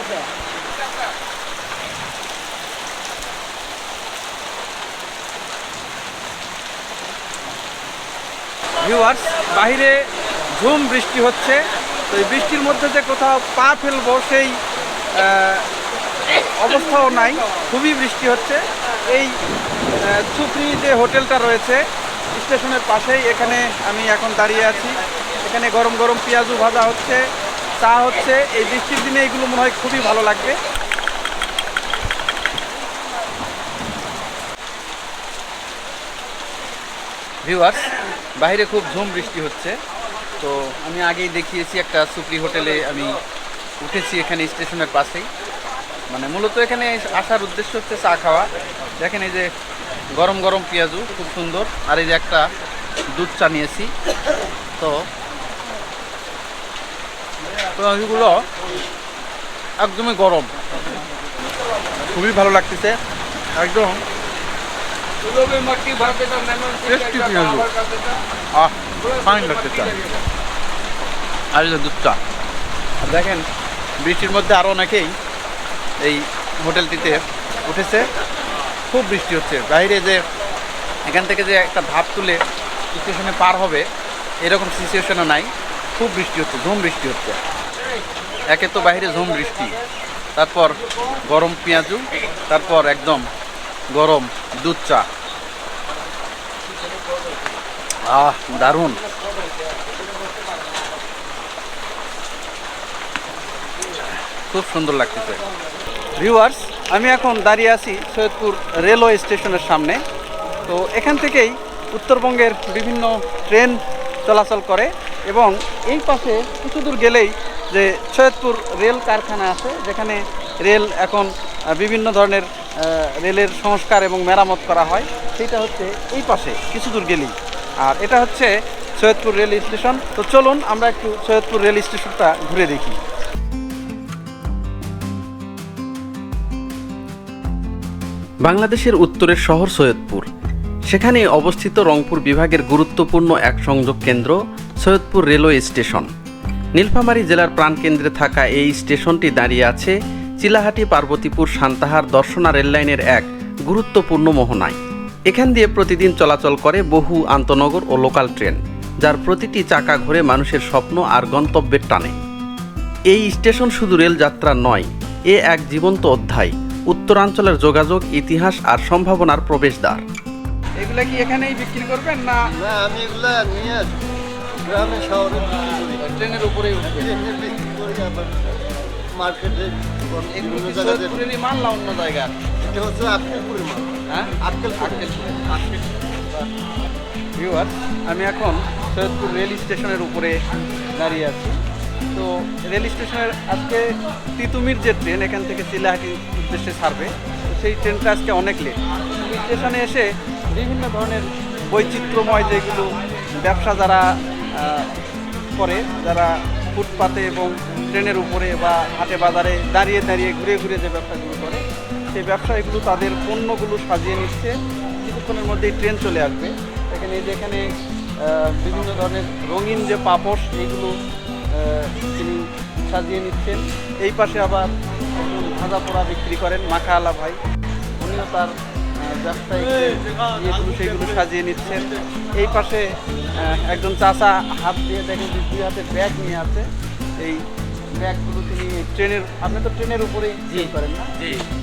আছে ভিউয়ার্স বাহিরে ঝুম বৃষ্টি হচ্ছে, তো এই বৃষ্টির মধ্যে যে কোথাও পা ফেলব সেই অবস্থাও নাই, খুবই বৃষ্টি হচ্ছে। এই ছুপড়ি যে হোটেলটা রয়েছে, স্টেশনের পাশেই এখানে আমি এখন দাঁড়িয়ে আছি। এখানে গরম গরম পেঁয়াজু ভাজা হচ্ছে চা হচ্ছে, এই বৃষ্টির দিনে এগুলো মনে হয় খুবই ভালো লাগবে। ভিউয়ার্স বাইরে খুব ঝুম বৃষ্টি হচ্ছে। তো আমি আগেই দেখিয়েছি একটা সুপ্রি হোটেলে আমি উঠেছি এখানে স্টেশনের পাশেই। মানে মূলত এখানে আসার উদ্দেশ্য হচ্ছে চা খাওয়া। দেখেন এই যে গরম গরম পেঁয়াজু, খুব সুন্দর। আর এই যে একটা দুধ চা নিয়েছি। তো পেঁয়াজুগুলো একদমই গরম। খুবই ভালো লাগতেছে। একদম। টেস্টি পেঁয়াজু। আহ ফাইন লাগতে আর এই যে দুধ আর দেখেন বৃষ্টির মধ্যে আরও অনেকেই এই হোটেলটিতে উঠেছে। খুব বৃষ্টি হচ্ছে। বাইরে যে এখান থেকে যে একটা ধাপ তুলে স্টেশনে পার হবে এরকম সিচুয়েশনও নাই। খুব বৃষ্টি হচ্ছে ধুম বৃষ্টি হচ্ছে। একে তো বাইরে ঝুম বৃষ্টি, তারপর গরম পেঁয়াজু, তারপর একদম গরম দুধ চা। আহ, দারুণ। খুব সুন্দর লাগতেছে। ভিউয়ার্স আমি এখন দাঁড়িয়ে আছি সৈয়দপুর রেলওয়ে স্টেশনের সামনে। তো এখান থেকেই উত্তরবঙ্গের বিভিন্ন ট্রেন চলাচল করে এবং এই পাশে কিছু দূর গেলেই যে সৈয়দপুর রেল কারখানা আছে, যেখানে রেল এখন বিভিন্ন ধরনের রেলের সংস্কার এবং মেরামত করা হয় সেটা হচ্ছে এই পাশে, কিছু দূর গেলেই। আর এটা হচ্ছে সৈয়দপুর রেল স্টেশন। তো চলুন, আমরা একটু সৈয়দপুর রেল স্টেশনটা ঘুরে দেখি। বাংলাদেশের উত্তরের শহর সৈয়দপুর। সেখানে অবস্থিত রংপুর বিভাগের গুরুত্বপূর্ণ এক সংযোগ কেন্দ্র সৈয়দপুর রেলওয়ে স্টেশন। নীলফামারী জেলার প্রাণকেন্দ্রে থাকা এই স্টেশনটি দাঁড়িয়ে আছে চিলাহাটি পার্বতীপুর সান্তাহার দর্শনা রেললাইনের এক গুরুত্বপূর্ণ মোহনায়। এখান দিয়ে প্রতিদিন চলাচল করে বহু আন্তনগর ও লোকাল ট্রেন যার প্রতিটি চাকা ঘুরে মানুষের স্বপ্ন আর গন্তব্যের টানে। এই স্টেশন শুধু রেলযাত্রা নয় এ এক জীবন্ত অধ্যায় উত্তরাঞ্চলের যোগাযোগ ইতিহাস আর সম্ভাবনার প্রবেশদ্বার। এগুলা কি এখানেই বিক্রি করবেন না? না আমি এগুলা নিয়ে গ্রামে শহরে ট্রেনের উপরেই আবার মার্কেটে এগুলো সৈয়দপুরেরই মাল না অন্য জায়গার এটা হচ্ছে আক্কেলপুরের মাল। হ্যাঁ? আক্কেলপুর। ভিউয়ার আমি এখন সৈয়দপুর রেল স্টেশনের উপরে দাঁড়িয়ে আছি। তো রেল স্টেশনের আজকে তিতুমির যে ট্রেন এখান থেকে চিলাহাটির উদ্দেশ্যে ছাড়বে। তো সেই ট্রেনটা আজকে অনেক লেট স্টেশনে এসে বিভিন্ন ধরনের বৈচিত্র্যময় যেগুলো ব্যবসা যারা করে যারা ফুটপাতে এবং ট্রেনের উপরে বা হাটে বাজারে দাঁড়িয়ে দাঁড়িয়ে ঘুরে ঘুরে যে ব্যবসাগুলো করে, সেই ব্যবসায়ীগুলো তাদের পণ্যগুলো সাজিয়ে নিচ্ছে। কিছুক্ষণের মধ্যেই ট্রেন চলে আসবে। এখানে এই যে বিভিন্ন ধরনের রঙিন যে পাপড় এইগুলো তিনি সাজিয়ে নিচ্ছেন। এই পাশে আবার ভাজা পোড়া বিক্রি করেন মাখা আলা ভাই। উনিও তার আহ, ব্যবসায়িক যে ইয়েগুলো সেগুলো সাজিয়ে নিচ্ছেন। এই পাশে একজন চাচা হাত দিয়ে দেখেন যে দুই হাতে ব্যাগ নিয়ে আছে। এই ব্যাগগুলো তিনি ট্রেনের আপনি তো ট্রেনের উপরেই জি। করেন না?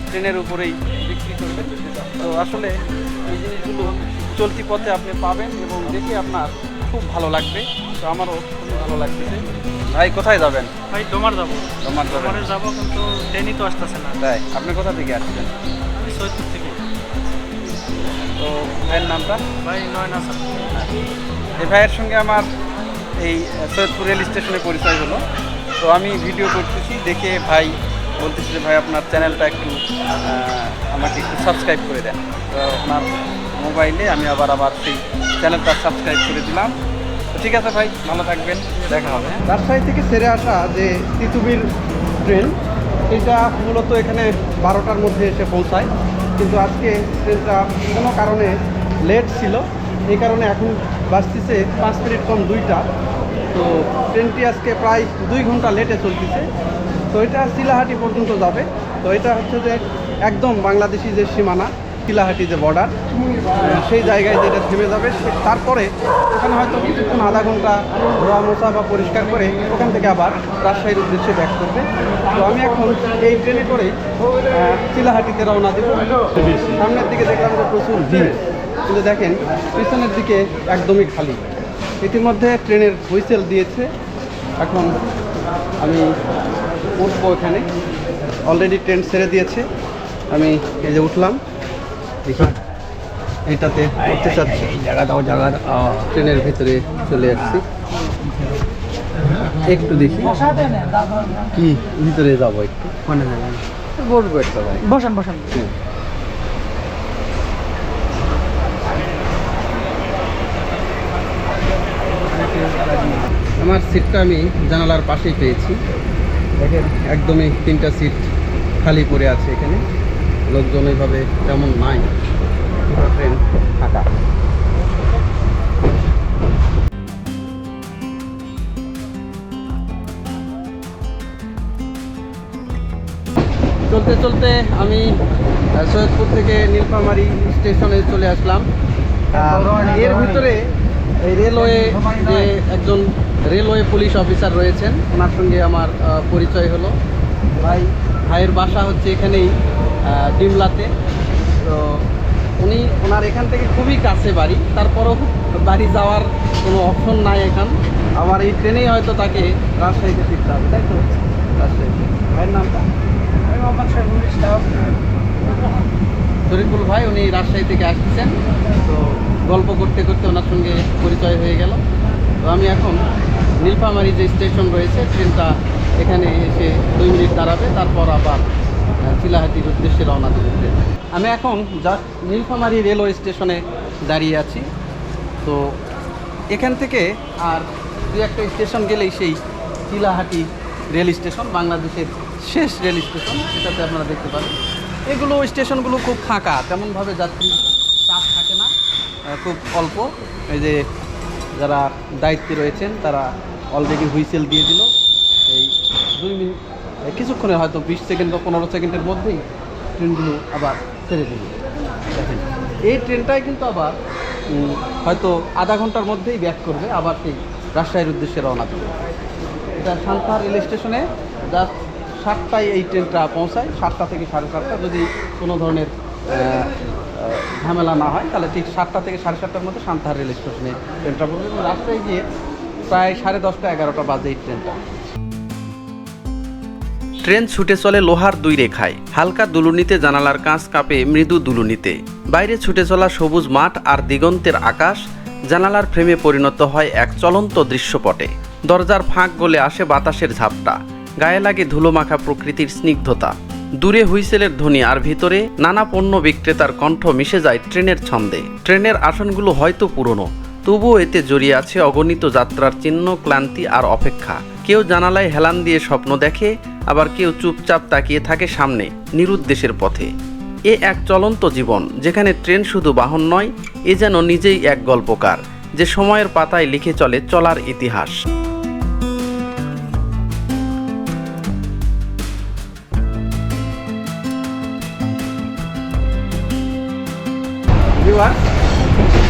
ট্রেনের উপরেই বিক্রি করবেন। তো আসলে এই জিনিসগুলো চলতি পথে আপনি পাবেন এবং দেখে আপনার খুব ভালো লাগবে। তো আমারও খুব ভালো লাগতেছে। ভাই কোথায় যাবেন? ভাই তোমার যাব। তোমার যাবেন। যাব কিন্তু ট্রেনই তো আসতেছে না। তাই আপনি কোথা থেকে আসছেন? আমি সৈয়দপুর থেকে। তো ভাইয়ের নামটা? ভাই নয়ন আসাম এই ভাইয়ের সঙ্গে আমার এই সৈয়দপুর রেল স্টেশনে পরিচয় হলো। তো আমি ভিডিও করতেছি দেখে ভাই বলতেছি যে ভাই আপনার চ্যানেলটা একটু আমাকে একটু সাবস্ক্রাইব করে দেন। তো আপনার মোবাইলে আমি আবার আবার সেই চ্যানেলটা সাবস্ক্রাইব করে দিলাম। ঠিক আছে ভাই ভালো থাকবেন দেখা হবে। রাজশাহী থেকে সেরে আসা যে তিতুবির ট্রেন এটা মূলত এখানে বারোটার মধ্যে এসে পৌঁছায়। কিন্তু আজকে ট্রেনটা কোনো কারণে লেট ছিল। এই কারণে এখন বাসতেছে পাঁচ মিনিট কম দুইটা। তো ট্রেনটি আজকে প্রায় দুই ঘণ্টা লেটে চলতেছে। তো এটা শিলাহাটি পর্যন্ত যাবে। তো এটা হচ্ছে যে একদম বাংলাদেশি যে সীমানা তিলাহাটি যে বর্ডার সেই জায়গায় যেটা থেমে যাবে তারপরে ওখানে হয়তো কিছুক্ষণ আধা ঘণ্টা ধোয়া মোছা বা পরিষ্কার করে ওখান থেকে আবার রাজশাহীর উদ্দেশ্যে ব্যাক করবে। তো আমি এখন এই ট্রেনে করে আহ, চিলাহাটিতে রওনা দেব। সামনের দিকে দেখলাম যে প্রচুর ভিড়। কিন্তু দেখেন পিছনের দিকে একদমই খালি। ইতিমধ্যে ট্রেনের হুইসেল দিয়েছে। এখন আমি উঠবো এখানে। অলরেডি ট্রেন ছেড়ে দিয়েছে। আমি এই যে উঠলাম। দেখি এইটাতে উঠতে চাচ্ছি। জায়গা দাও জায়গা ট্রেনের ভিতরে চলে আসছি। একটু দেখি। কি ভিতরে যাব একটু? বসবো একটা ভাই। বসান বসান। আমার সিটটা আমি জানালার পাশেই পেয়েছি। দেখেন একদমই তিনটা সিট খালি পড়ে আছে এখানে। লোকজন এইভাবে তেমন নাই। ট্রেন ফাঁকা। চলতে চলতে আমি সৈয়দপুর থেকে নীলফামারী স্টেশনে চলে আসলাম। এর ভিতরে রেলওয়ে যে একজন রেলওয়ে পুলিশ অফিসার রয়েছেন ওনার সঙ্গে আমার পরিচয় হলো। ভাই। ভাইয়ের বাসা হচ্ছে এখানেই। ডিমলাতে। তো উনি ওনার এখান থেকে খুবই কাছে বাড়ি। তারপরও বাড়ি যাওয়ার কোনো অপশন নাই এখান। আবার এই ট্রেনেই হয়তো তাকে রাজশাহীতে ফিরতে হবে তাই তো? রাজশাহীতে। ভাইয়ের নামটা? শরীফুল ভাই উনি রাজশাহী থেকে আসতেছেন তো গল্প করতে করতে ওনার সঙ্গে পরিচয় হয়ে গেল। তো আমি এখন নীলফামারী যে স্টেশন রয়েছে ট্রেনটা এখানে এসে দুই মিনিট দাঁড়াবে তারপর আবার আহ, চিলাহাটির উদ্দেশ্যে রওনা ট্রেন। আমি এখন জাস্ট নীলফামারী রেলওয়ে স্টেশনে দাঁড়িয়ে আছি। তো এখান থেকে আর দু একটা স্টেশন গেলেই সেই চিলাহাটি রেল স্টেশন বাংলাদেশের শেষ রেল স্টেশন সেটাতে আপনারা দেখতে পাবেন। এগুলো স্টেশনগুলো খুব ফাঁকা তেমনভাবে যাত্রী চাপ থাকে না খুব অল্প। এই যে যারা দায়িত্বে রয়েছেন তারা অলরেডি হুইসেল দিয়ে দিল। এই দুই মিনিট কিছুক্ষণের হয়তো বিশ সেকেন্ড বা পনেরো সেকেন্ডের মধ্যেই ট্রেনগুলো আবার ছেড়ে দেবে। দেখেন, এই ট্রেনটাই কিন্তু আবার হয়তো আধা ঘণ্টার মধ্যেই ব্যাক করবে, আবার সেই রাজশাহীর উদ্দেশ্যে রওনা দেবে। এটা সান্তাহার রেল স্টেশনে জাস্ট সাতটায় এই ট্রেনটা পৌঁছায়, সাতটা থেকে সাড়ে সাতটা। যদি কোনো ধরনের ঝামেলা না হয়, তাহলে ঠিক সাতটা থেকে সাড়ে সাতটার মধ্যে সান্তাহার রেল স্টেশনে ট্রেনটা পড়বে এবং রাস্তায় গিয়ে প্রায় সাড়ে দশটা, এগারোটা বাজে এই ট্রেনটা। ট্রেন ছুটে চলে লোহার দুই রেখায়। হালকা দুলুনিতে জানালার কাঁচ কাঁপে মৃদু দুলুনিতে। বাইরে ছুটে চলা সবুজ মাঠ আর দিগন্তের আকাশ জানালার ফ্রেমে পরিণত হয় এক চলন্ত দৃশ্যপটে। দরজার ফাঁক গলে আসে বাতাসের ঝাপটা। গায়ে লাগে ধুলোমাখা প্রকৃতির স্নিগ্ধতা। দূরে হুইসেলের ধ্বনি আর ভিতরে নানা পণ্য বিক্রেতার কণ্ঠ মিশে যায় ট্রেনের ছন্দে। ট্রেনের আসনগুলো হয়তো পুরনো, তবুও এতে জড়িয়ে আছে অগণিত যাত্রার চিহ্ন, ক্লান্তি আর অপেক্ষা। কেউ জানালায় হেলান দিয়ে স্বপ্ন দেখে, আবার কেউ চুপচাপ তাকিয়ে থাকে সামনে, নিরুদ্দেশের পথে। এ এক চলন্ত জীবন, যেখানে ট্রেন শুধু বাহন নয়, এ যেন নিজেই এক গল্পকার, যে সময়ের পাতায় লিখে চলে চলার ইতিহাস।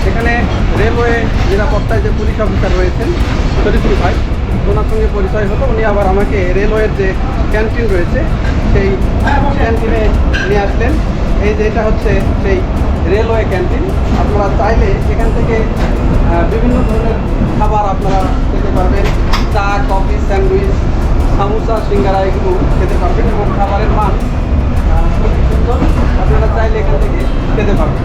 এখানে রেলওয়ে নিরাপত্তায় যে পুলিশ অফিসার রয়েছেন শরীফুল ভাই। ওনার সঙ্গে পরিচয় হতো, উনি আবার আমাকে রেলওয়ের যে ক্যান্টিন রয়েছে, সেই ক্যান্টিনে নিয়ে আসলেন। এই যে এটা হচ্ছে সেই রেলওয়ে ক্যান্টিন। আপনারা চাইলে এখান থেকে বিভিন্ন ধরনের খাবার আপনারা খেতে পারবেন। চা, কফি, স্যান্ডউইচ, সামোসা, সিঙ্গারা, এগুলো খেতে পারবেন এবং খাবারের মান খুবই সুন্দর। আপনারা চাইলে এখান থেকে খেতে পারবেন।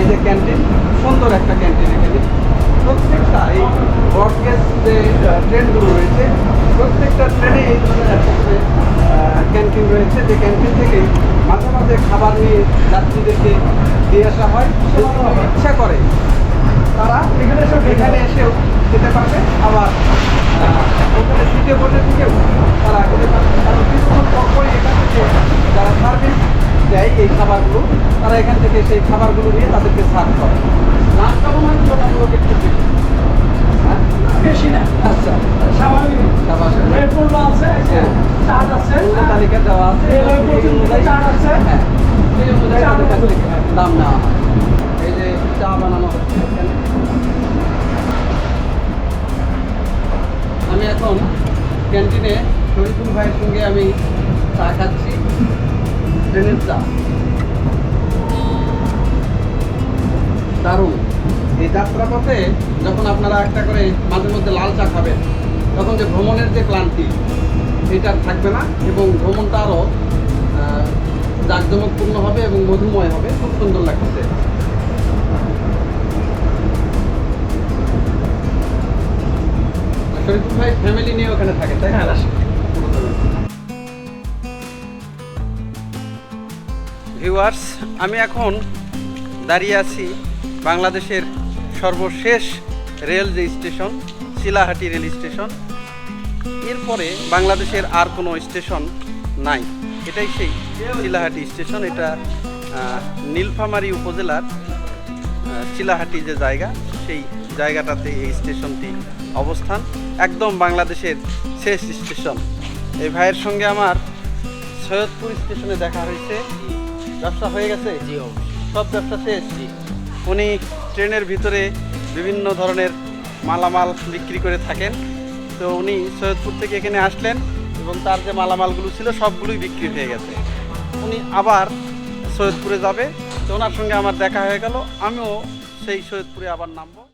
এই যে ক্যান্টিন, সুন্দর একটা ক্যান্টিন এখানে। যাত্রীদেরকে দিয়ে আসা হয় ইচ্ছা করে। তারা এখানে এসে এখানে এসেও খেতে পারবে। আবার ওখানে সিটে বসে থেকেও তারা খেতে পারবে। কারণ কিছুক্ষণ পর পরই এখান থেকে যারা সার্ভিস দেয় এই খাবারগুলো, তারা এখান থেকে সেই খাবারগুলো নিয়ে তাদেরকে সার্ভ করে। লাঞ্চটা মনে হয় আচ্ছা। আছে? হ্যাঁ। এই যে চা বানানো হচ্ছে আমি এখন ক্যান্টিনে শরীফুল ভাইয়ের সঙ্গে আমি চা খাচ্ছি। ট্রেনের চা। দারুণ। এই যাত্রাপথে যখন আপনারা একটা করে মাঝে মধ্যে লাল চা খাবেন তখন যে ভ্রমণের যে ক্লান্তি এটা থাকবে না এবং ভ্রমণটা আরও জাঁকজমকপূর্ণ হবে এবং মধুময় হবে। খুব সুন্দর লাগছে শরীফুল ভাই ফ্যামিলি নিয়ে ওখানে থাকে তাই না? ভিউয়ার্স আমি এখন দাঁড়িয়ে আছি বাংলাদেশের সর্বশেষ রেল যে স্টেশন শিলাহাটি রেল স্টেশন এরপরে বাংলাদেশের আর কোনো স্টেশন নাই। এটাই সেই শিলাহাটি স্টেশন এটা নীলফামারী উপজেলার শিলাহাটি যে জায়গা সেই জায়গাটাতে এই স্টেশনটি অবস্থান। একদম বাংলাদেশের শেষ স্টেশন। এই ভাইয়ের সঙ্গে আমার সৈয়দপুর স্টেশনে দেখা হয়েছে। ব্যবসা হয়ে গেছে? জি সব ব্যবসা শেষ? উনি ট্রেনের ভিতরে বিভিন্ন ধরনের মালামাল বিক্রি করে থাকেন। তো উনি সৈয়দপুর থেকে এখানে আসলেন এবং তার যে মালামালগুলো ছিল সবগুলোই বিক্রি হয়ে গেছে। উনি আবার সৈয়দপুরে যাবে। তো ওনার সঙ্গে আমার দেখা হয়ে গেল। আমিও সেই সৈয়দপুরে আবার নামবো।